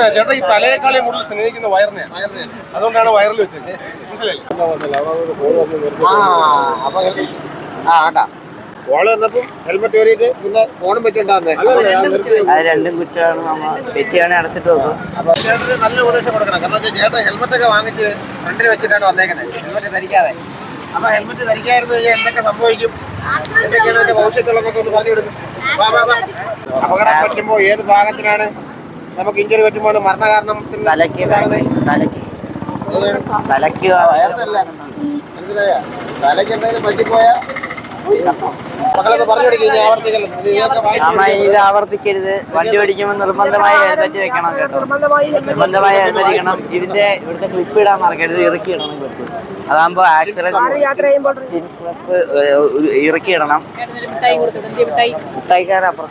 പറഞ്ഞ ചേട്ടാ ഈ തലയെക്കാളും കൂടുതൽ സ്നേഹിക്കുന്ന വയറിനെ അതുകൊണ്ടാണ് വയറിൽ വെച്ചത്. മനസ്സിലായില്ലേ? ആ അപ്പൊ ആ കേട്ടാ ഫോണ് വന്നപ്പം ഹെൽമെറ്റ് കയറിയിട്ട് പിന്നെ ഫോണും വെച്ചിട്ടുണ്ടാകുന്നേ അത് രണ്ടും കുറ്റമാണ് നമ്മ തെറ്റിയാണ് അടച്ചിട്ട് വെക്കും. അപ്പൊ ചേട്ടന് നല്ല ഉപദേശം കൊടുക്കണം. കാരണം ചേട്ടൻ ഹെൽമെറ്റ് ഒക്കെ വാങ്ങിച്ച് ഫ്രണ്ടിൽ വെച്ചിട്ടാണ് വന്നേക്കുന്നത്. ഹെൽമെറ്റ് ധരിക്കാതെ. അപ്പൊ ഹെൽമെറ്റ് ധരിക്കാതിരുന്നു കഴിഞ്ഞാൽ എന്തൊക്കെ സംഭവിക്കും? എന്തൊക്കെയാണ് അതിന്റെ ഭവിഷ്യത്തുള്ളതൊക്കെ ഒന്ന് പറഞ്ഞു കൊടുക്കും. വാ, വാ, വാ. അപകടം പറ്റുമ്പോ ഏത് ഭാഗത്തിനാണ് നമുക്ക് ഇഞ്ചുറി പറ്റുമ്പോൾ മരണകാരണത്തിൽ തലയ്ക്ക് തലയ്ക്ക് തലയ്ക്ക് തലയ്ക്ക് എന്തെങ്കിലും പറ്റിപ്പോയാ അമ്മ ഇനി ഇത് ആവർത്തിക്കരുത് വണ്ടി ഓടിക്കുമ്പോൾ നിർബന്ധമായി ഹെൽമെറ്റ് വെക്കണം കേട്ടോ നിർബന്ധമായി ഹെൽമെറ്റ് വെക്കണം ഇതിന്റെ ഇവിടുത്തെ ക്ലിപ്പ് ഇടാൻ മറക്കരുത് ഇറക്കി ഇടണം ക്ലിപ്പ് അതാകുമ്പോ ആക്സിഡന്റ് ഇറക്കി ഇടണം മിഠായിക്കാരപ്പുറം മിഠായി മുട്ടായിക്കാരപ്പുറം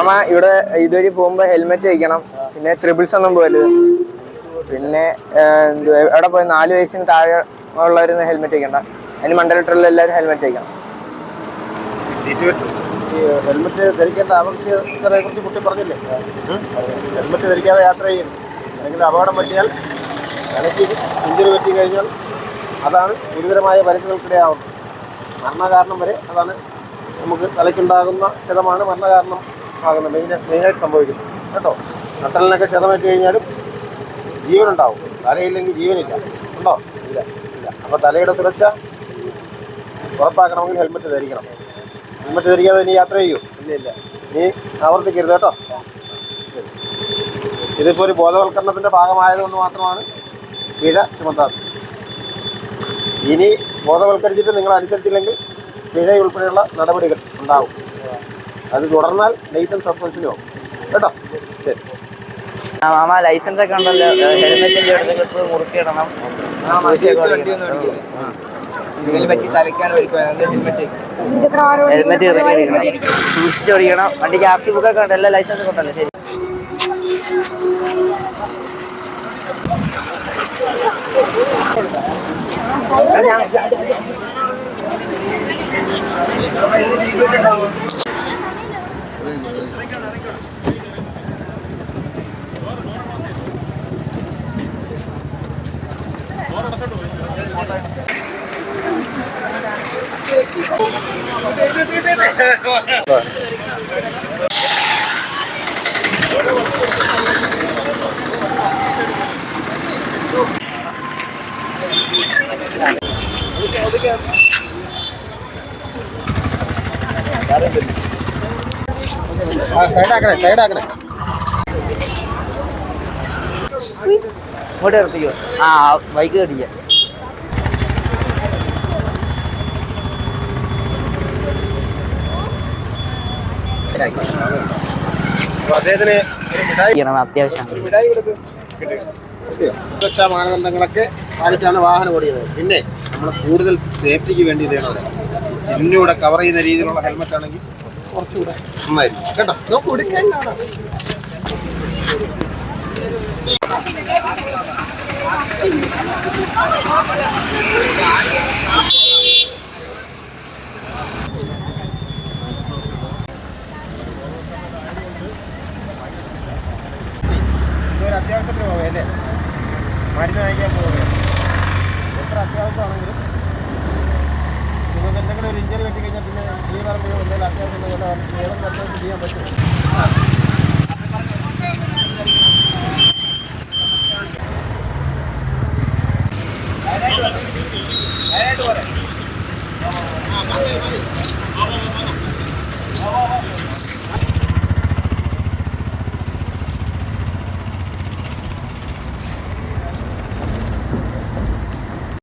അമ്മ ഇവിടെ ഇതുവഴി പോകുമ്പോ ഹെൽമെറ്റ് വയ്ക്കണം പിന്നെ ത്രിബിൾസ് ഒന്നും പോകരുത് പിന്നെ എന്തുവാ എവിടെ പോയി നാല് വയസ്സിന് താഴെ ഉള്ളവരൊന്നും ഹെൽമെറ്റ് വയ്ക്കണ്ട അതിന് മണ്ഡലത്തിലുള്ള എല്ലാവരും ഹെൽമെറ്റ് വയ്ക്കണം ഹെൽമെറ്റ് ധരിക്കേണ്ട ആവശ്യകതയെ കുറിച്ച് കുട്ടി പറഞ്ഞില്ലേ? ഹെൽമെറ്റ് ധരിക്കാതെ യാത്ര ചെയ്യും അല്ലെങ്കിൽ അപകടം പറ്റിയാൽ തലയ്ക്ക് ഇഞ്ചുറി പറ്റി കഴിഞ്ഞാൽ അതാണ് ഗുരുതരമായ പരിക്കുകൾക്കിടയാവുന്നത് മരണകാരണം വരെ അതാണ് നമുക്ക് തലയ്ക്കുണ്ടാകുന്ന ക്ഷതമാണ് മരണകാരണം ആകുന്നത്. മെയിൻ മെയിനായിട്ട് സംഭവിക്കുന്നത്. കേട്ടോ? നട്ടലിനൊക്കെ ക്ഷതമേറ്റ് കഴിഞ്ഞാലും ജീവനുണ്ടാവും. തലയില്ലെങ്കിൽ ജീവനില്ല. ഉണ്ടോ? ഇല്ല. ഇല്ല. അപ്പോൾ തലയുടെ സുരക്ഷ ഉറപ്പാക്കണമെങ്കിൽ ഹെൽമെറ്റ് ധരിക്കണം. ഹെൽമെറ്റ് ധരിക്കാതെ ഇനി യാത്ര ചെയ്യൂ. ഇല്ല ഇല്ല. നീ ആവർത്തിക്കരുത് കേട്ടോ. ഇതിപ്പോൾ ഒരു ബോധവൽക്കരണത്തിന്റെ ഭാഗമായതുകൊണ്ട് മാത്രമാണ് പിഴ ചുമത്താം. ഇനി ബോധവൽക്കരിച്ചിട്ട് നിങ്ങൾ അനുസരിച്ചില്ലെങ്കിൽ പിഴ ഉൾപ്പെടെയുള്ള നടപടികൾ ഉണ്ടാവും. അത് തുടർന്നാൽ ലൈസൻസ് സസ്പെൻഷനും? ആവും കേട്ടോ? ശരി. മാമ ലൈസൻസ് ഒക്കെ ഉണ്ടല്ലോ. ഹെൽമെറ്റിന്റെ അടുത്ത് ക്ലിപ്പ് മുറുക്കിയിടണം. ഹെൽമെറ്റ്. ഹെൽമെറ്റ് ഇറക്കി ഇരിക്കണം സൂക്ഷിച്ച് ഓടിക്കണം. വണ്ടിക്ക് സി ബുക്കൊക്കെ ഉണ്ടല്ലോ ലൈസൻസ് ഒക്കെ ഉണ്ടല്ലോ. ശരി. ആ സൈഡാക്കണേ സൈഡാക്കണേ ഇങ്ങോട്ട് നിർത്തിക്കോ ആ ബൈക്ക് മിഠായി ചെയ്യണം അത്യാവശ്യം മിഠായി കൊടുക്ക്. സുരക്ഷാ മാനദണ്ഡങ്ങളൊക്കെ പാലിച്ചാണ് വാഹനം ഓടിയത് പിന്നെ നമ്മൾ കൂടുതൽ സേഫ്റ്റിക്ക് വേണ്ടി ഇത് ചെയ്യണം ഇന്നൂടെ കവർ ചെയ്യുന്ന രീതിയിലുള്ള ഹെൽമെറ്റ് ആണെങ്കിൽ കുറച്ചുകൂടെ നന്നായിരിക്കും. കേട്ടോ? നോക്കൂ അത്യാവശ്യത്തിന് പോവേ അല്ലേ? മരുന്ന് വാങ്ങിക്കാൻ പോവേ. അത്യാവശ്യമാണെങ്കിലും നിങ്ങൾക്ക് എന്തെങ്കിലും ഒരു ഇഞ്ചറി പറ്റി കഴിഞ്ഞാൽ പിന്നെ ഈ പറഞ്ഞു എന്തെങ്കിലും അത്യാവശ്യം ചെയ്യാൻ പറ്റുമോ